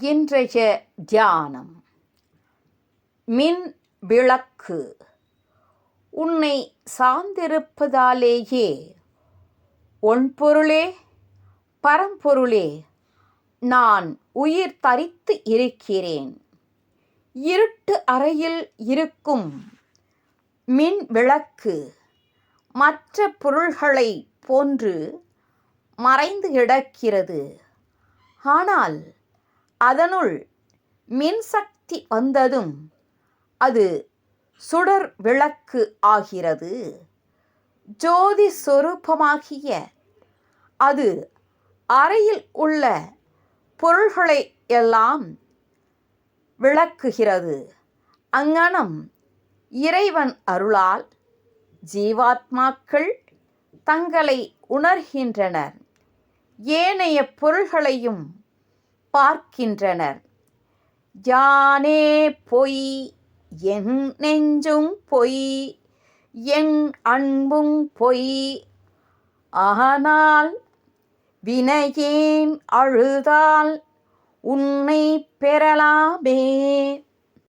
இன்றைய தியானம். மின் விளக்கு. உன்னை சார்ந்திருப்பதாலேயே ஒன்பொருளே பரம்பொருளே நான் உயிர் தரித்து இருக்கிறேன். இருட்டு அறையில் இருக்கும் மின் விளக்கு மற்ற பொருள்களை போன்று மறைந்து கிடக்கிறது. ஆனால் அதனுள் மின்சக்தி வந்ததும் அது சுடர் விளக்கு ஆகிறது. ஜோதி சொரூபமாகிய அது அறையில் உள்ள பொருள்களை எல்லாம் விளக்குகிறது. அங்ஙனம் இறைவன் அருளால் ஜீவாத்மாக்கள் தங்களை உணர்கின்றனர். ஏனைய பொருள்களையும் பார்க்கின்றனர். யானே பொய் என் நெஞ்சும் பொய் என் அன்பும் பொய். ஆனால் வினையேன் அழுதால் உன்னை பெறலாமே.